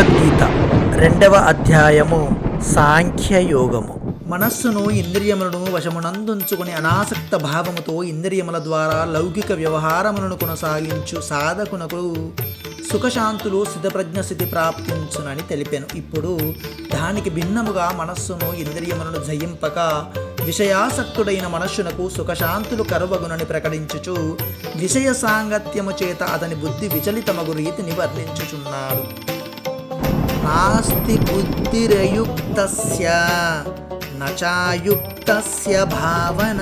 భగవద్గీత రెండవ అధ్యాయము సాంఖ్యయోగము. మనస్సును ఇంద్రియములను వశమునందుంచుకుని అనాసక్త భావముతో ఇంద్రియముల ద్వారా లౌకిక వ్యవహారములను కొనసాగించు సాధకునకు సుఖశాంతులు సిద్ధప్రజ్ఞ స్థితి ప్రాప్తించునని తెలిపాను. ఇప్పుడు దానికి భిన్నముగా మనస్సును ఇంద్రియములను జయింపక విషయాసక్తుడైన మనస్సునకు సుఖశాంతులు కరువగునని ప్రకటించుచు విషయ సాంగత్యము చేత అతని బుద్ధి విచలితమగు రీతిని వర్ణించుచున్నాడు. నాస్తి బుద్ధిరయుక్త నచాయుక్త భావన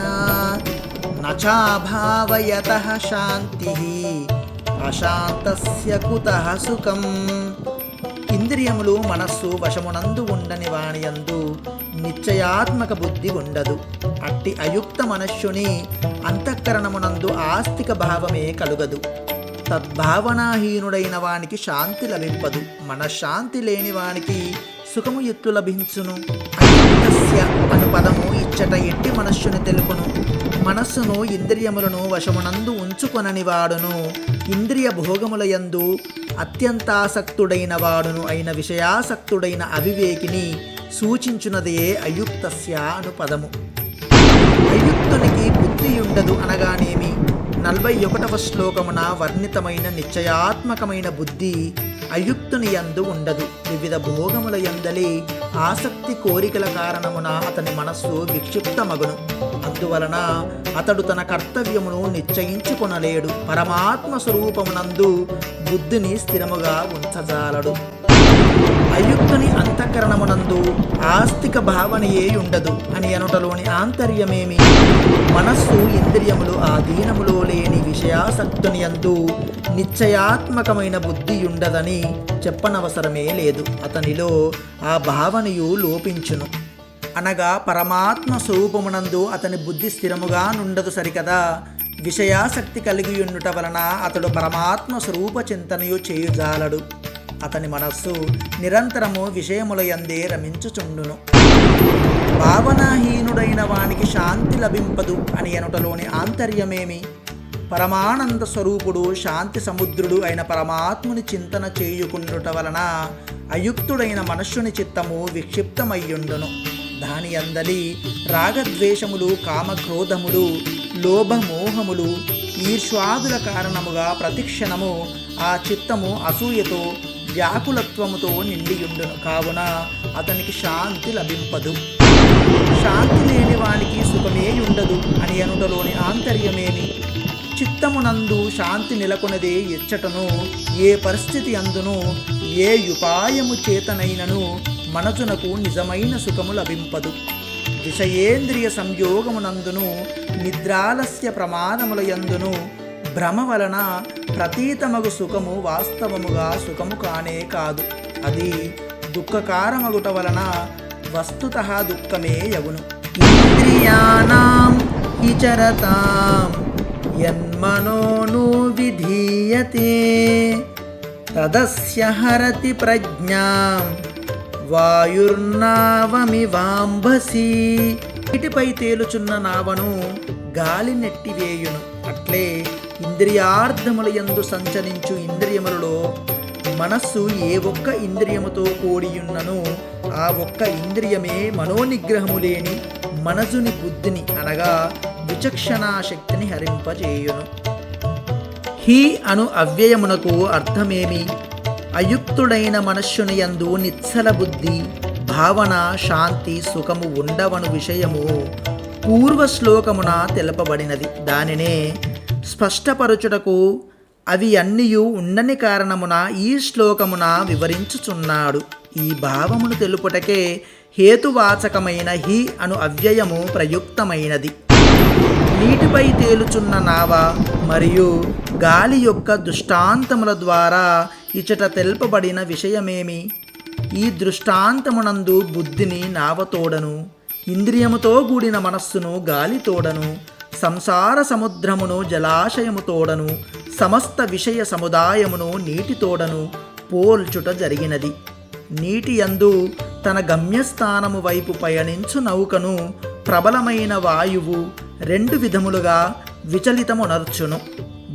నచాభావయత శాంతి అశాంతస్య కుత సుఖం ఇంద్రియములు మనస్సు వశమునందు ఉండని వాణియందు నిశ్చయాత్మక బుద్ధి ఉండదు. అట్టి అయుక్త మనస్సుని అంతఃకరణమునందు ఆస్తిక భావమే కలుగదు. తద్భావనాహీనుడైన వానికి శాంతి లభింపదు. మనశ్శాంతి లేని వానికి సుఖము ఎట్లు లభించును? అయుక్తస్య అను పదము ఇచ్చట ఎట్టి మనస్సును తెలుపును. మనస్సును ఇంద్రియములను వశమునందు ఉంచుకొనని వాడును. ఇంద్రియ భోగముల యందు అత్యంతాసక్తుడైన వాడును అయిన విషయాసక్తుడైన అవివేకిని సూచించున్నదే అయుక్తస్య అను పదము అయుక్తునికి బుద్ధి ఉండదు అనగానేమి? నలభై ఒకటవ శ్లోకమున వర్ణితమైన నిశ్చయాత్మకమైన బుద్ధి అయుక్తుని యందు ఉండదు. వివిధ భోగముల యందలి ఆసక్తి కోరికల కారణమున అతని మనస్సు విక్షిప్తమగును. అందువలన అతడు తన కర్తవ్యమును నిశ్చయించుకొనలేడు. పరమాత్మ స్వరూపమునందు బుద్ధిని స్థిరముగా ఉంచజాలడు. అయుక్తుని అంతఃకరణమునందు ఆస్తిక భావనయే ఉండదు అని అనుటలోని ఆంతర్యమేమి? మనస్సు ఇంద్రియములు ఆధీనములో లేని విషయాసక్తుని యందు నిశ్చయాత్మకమైన బుద్ధి ఉండదని చెప్పనవసరమే లేదు. అతనిలో ఆ భావనయు లోపించును. అనగా పరమాత్మ స్వరూపమునందు అతని బుద్ధి స్థిరముగా నుండదు సరికదా. విషయాసక్తి కలిగి ఉండుట వలన అతడు పరమాత్మ స్వరూప చింతనయు చేయుజాలడు. అతని మనస్సు నిరంతరము విషయములయందే రమించుచుండును. భావనాహీనుడైన వానికి శాంతి లభింపదు అని అనుటలోని ఆంతర్యమేమి? పరమానంద స్వరూపుడు శాంతి సముద్రుడు అయిన పరమాత్ముని చింతన చేయుకుండుట వలన అయుక్తుడైన మనుష్యుని చిత్తము విక్షిప్తమయ్యుండును. దాని అందలి రాగద్వేషములు కామక్రోధములు లోభమోహములు ఈర్ష్వాదుల కారణముగా ప్రతిక్షణము ఆ చిత్తము అసూయతో వ్యాకులత్వముతో నిండియుండును కావున అతనికి శాంతి లభింపదు. శాంతి లేని వానికి సుఖమే ఉండదు అని అనుటలోని ఆంతర్యమేమి? చిత్తమునందు శాంతి నెలకొనదే ఎచ్చటను ఏ పరిస్థితి అందును ఏ ఉపాయము చేతనైనను మనసునకు నిజమైన సుఖము లభింపదు. విషయేంద్రియ సంయోగమునందును నిద్రాలస్య ప్రమాదముల యందును భ్రమ వలన ప్రతీతమగు సుఖము వాస్తవముగా సుఖము కానే కాదు. అది దుఃఖకారమగుట వలన వస్తుత దుఃఖమే యగును. ఇంద్రియాణం ఇచరతాం యన్మనోను విధీయతే తదస్య హరతి ప్రజ్ఞాం వాయుర్నావమివాంభసి. ఇటుపై తేలుచున్న నావను గాలి నెట్టివేయును. అట్లే ఇంద్రియార్థముల యందు సంచరించు ఇంద్రియములలో మనస్సు ఏ ఒక్క ఇంద్రియముతో కూడియున్నను ఆ ఒక్క ఇంద్రియమే మనోనిగ్రహము లేని మనసుని బుద్ధిని అనగా విచక్షణా శక్తిని హరింపజేయును. హి అను అవ్యయమునకు అర్థమేమి? అయుక్తుడైన మనస్సుని యందు నిత్సల బుద్ధి భావన శాంతి సుఖము ఉండవను విషయము పూర్వ శ్లోకమున తెలపబడినది. దానినే స్పష్టపరచుటకు అవి అన్నియు ఉండని కారణమున ఈ శ్లోకమున వివరించుచున్నాడు. ఈ భావమును తెలుపుటకే హేతువాచకమైన హి అను అవ్యయము ప్రయుక్తమైనది. నీటిపై తేలుచున్న నావ మరియు గాలి యొక్క దృష్టాంతముల ద్వారా ఇచట తెలుపబడిన విషయమేమి? ఈ దృష్టాంతమునందు బుద్ధిని నావతోడను ఇంద్రియముతో కూడిన మనస్సును గాలితోడను సంసార సముద్రమును జలాశయముతోడను సమస్త విషయ సముదాయమును నీటితోడను పోల్చుట జరిగినది. నీటి యందు తన గమ్యస్థానము వైపు పయనించు నౌకను ప్రబలమైన వాయువు రెండు విధములుగా విచలితమునర్చును.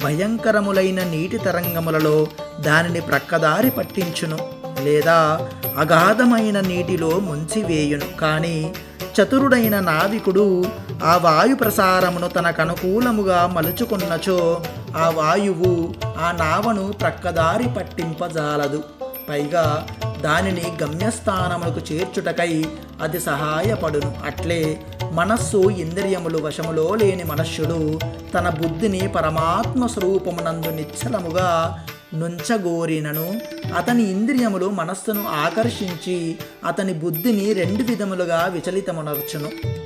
భయంకరములైన నీటి తరంగములలో దానిని ప్రక్కదారి పట్టించును లేదా అగాధమైన నీటిలో ముంచివేయును. కానీ చతురుడైన నావికుడు ఆ వాయు ప్రసారమును తనకు అనుకూలముగా మలుచుకున్నచో ఆ వాయువు ఆ నావను ప్రక్కదారి పట్టింపజాలదు. పైగా దానిని గమ్యస్థానములకు చేర్చుటకై అది సహాయపడును. అట్లే మనస్సు ఇంద్రియములు వశములో లేని మనుష్యుడు తన బుద్ధిని పరమాత్మ స్వరూపమునందు నిశ్చలముగా నుంచగోరినను. అతని ఇంద్రియములు మనస్సును ఆకర్షించి అతని బుద్ధిని రెండు విధములుగా విచలితమునర్చును.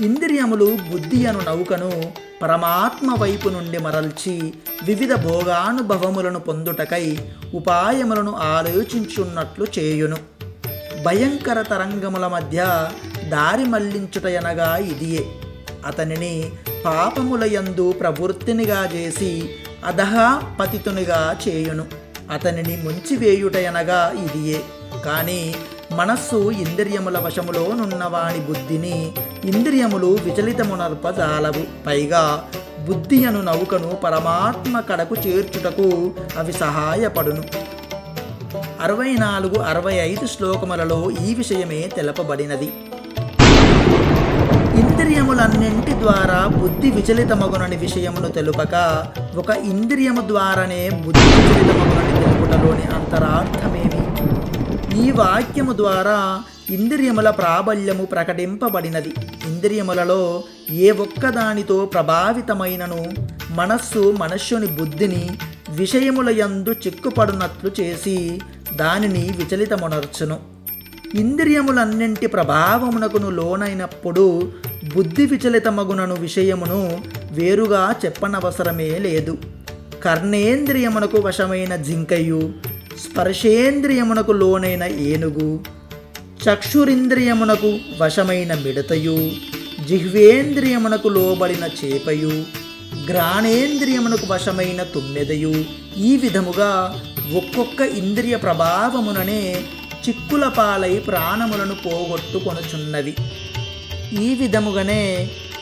ఇంద్రియములు బుద్ధి అను నౌకను పరమాత్మ వైపు నుండి మరల్చి వివిధ భోగానుభవములను పొందుటకై ఉపాయములను ఆలోచించున్నట్లు చేయును. భయంకర తరంగముల మధ్య దారి మళ్ళించుటయనగా ఇదియే. అతనిని పాపములయందు ప్రవృత్తినిగా చేసి అధహా పతితునిగా చేయును. అతనిని ముంచివేయుటయనగా ఇదియే. కానీ మనస్సు ఇంద్రియముల వశములో నున్నవాని బుద్ధిని ఇంద్రియములు విచలితమునర్పజాలవు. పైగా బుద్ధి అను నౌకను పరమాత్మ కడకు చేర్చుటకు అవి సహాయపడును. అరవై నాలుగు అరవై ఐదు శ్లోకములలో ఈ విషయమే తెలపబడినది. ఇంద్రియములన్నింటి ద్వారా బుద్ధి విచలితమగునని విషయమును తెలుపక ఒక ఇంద్రియము ద్వారానే బుద్ధి విచలితమగునని తెలుపుటలోని అంతరార్థమేమి? ఈ వాక్యము ద్వారా ఇంద్రియముల ప్రాబల్యము ప్రకటింపబడినది. ఇంద్రియములలో ఏ ఒక్కదానితో ప్రభావితమైనను మనస్సు మనుష్యుని బుద్ధిని విషయముల యందు చిక్కుపడునట్లు చేసి దానిని విచలితమునర్చును. ఇంద్రియములన్నింటి ప్రభావమునకును లోనైనప్పుడు బుద్ధి విచలితమగునను విషయమును వేరుగా చెప్పనవసరమే లేదు. కర్ణేంద్రియమునకు వశమైన జింకయు స్పర్శేంద్రియమునకు లోనైన ఏనుగు చక్షురింద్రియమునకు వశమైన మిడతయు జిహ్వేంద్రియమునకు లోబడిన చేపయు గ్రాణేంద్రియమునకు వశమైన తుమ్మెదయు. ఈ విధముగా ఒక్కొక్క ఇంద్రియ ప్రభావముననే చిక్కుల పాలై ప్రాణములను పోగొట్టుకొనుచున్నవి. ఈ విధముగానే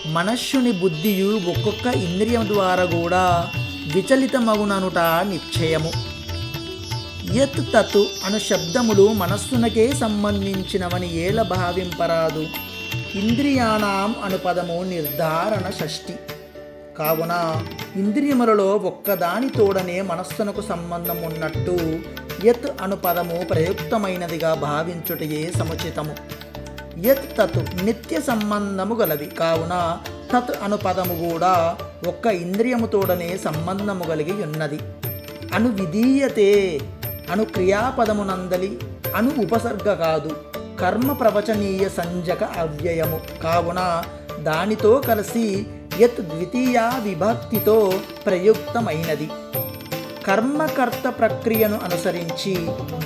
మనస్సుని బుద్ధియు ఒక్కొక్క ఇంద్రియం ద్వారా కూడా విచలితమగుననుట నిశ్చయము. యత్ తత్ అను శబ్దములు మనస్సునకే సంబంధించినవని ఏల భావింపరాదు. ఇంద్రియాణం అను పదము నిర్ధారణ షష్ఠి. కావున ఇంద్రియములలో ఒక్కదాని తోడనే మనస్సునకు సంబంధం ఉన్నట్టు యత్ అను పదము ప్రయుక్తమైనదిగా భావించుటయే సముచితము. యత్ తత్ నిత్య సంబంధము గలవి కావున తత్ అను పదము కూడా ఒక్క ఇంద్రియముతోడనే సంబంధము కలిగి ఉన్నది. అను విధీయతే అను క్రియాపదమునందలి అను ఉపసర్గ కాదు కర్మ ప్రవచనీయ సంజక అవ్యయము. కావున దానితో కలిసి యత్ ద్వితీయ విభక్తితో ప్రయుక్తమైనది. కర్మకర్త ప్రక్రియను అనుసరించి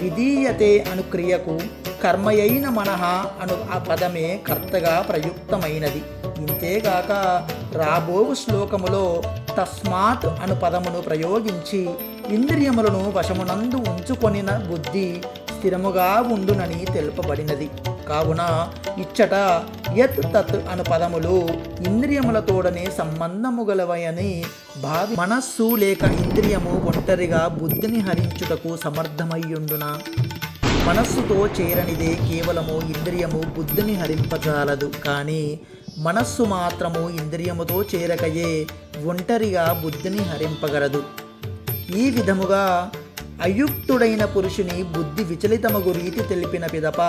విధీయతే అను క్రియకు కర్మయైన మనః అను ఆ పదమే కర్తగా ప్రయుక్తమైనది. ఇంతేగాక రాబోవు శ్లోకములో తస్మాత్ అను పదమును ప్రయోగించి ఇంద్రియములను వశమునందు ఉంచుకొనిన బుద్ధి స్థిరముగా ఉండునని తెలుపబడినది. కావున ఇచ్చట యత్ తత్ అను పదములు ఇంద్రియములతోడనే సంబంధము గలవయని భావి మనస్సు లేక ఇంద్రియము ఒంటరిగా బుద్ధిని హరించుటకు సమర్థమయ్యుండున. మనస్సుతో చేరనిదే కేవలము ఇంద్రియము బుద్ధిని హరింపజాలదు. కానీ మనస్సు మాత్రము ఇంద్రియముతో చేరకయే ఒంటరిగా బుద్ధిని హరింపగలదు. ఈ విధముగా అయుక్తుడైన పురుషుని బుద్ధి విచలితమగు రీతి తెలిపిన పిదప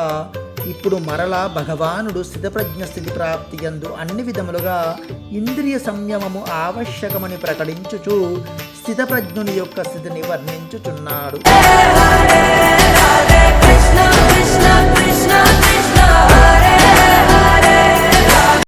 ఇప్పుడు మరలా భగవానుడు స్థితప్రజ్ఞ స్థితి ప్రాప్తి యందు అన్ని విధములుగా ఇంద్రియ సంయమము ఆవశ్యకమని ప్రకటించుచు స్థితప్రజ్ఞుని యొక్క స్థితిని వర్ణించుచున్నాడు.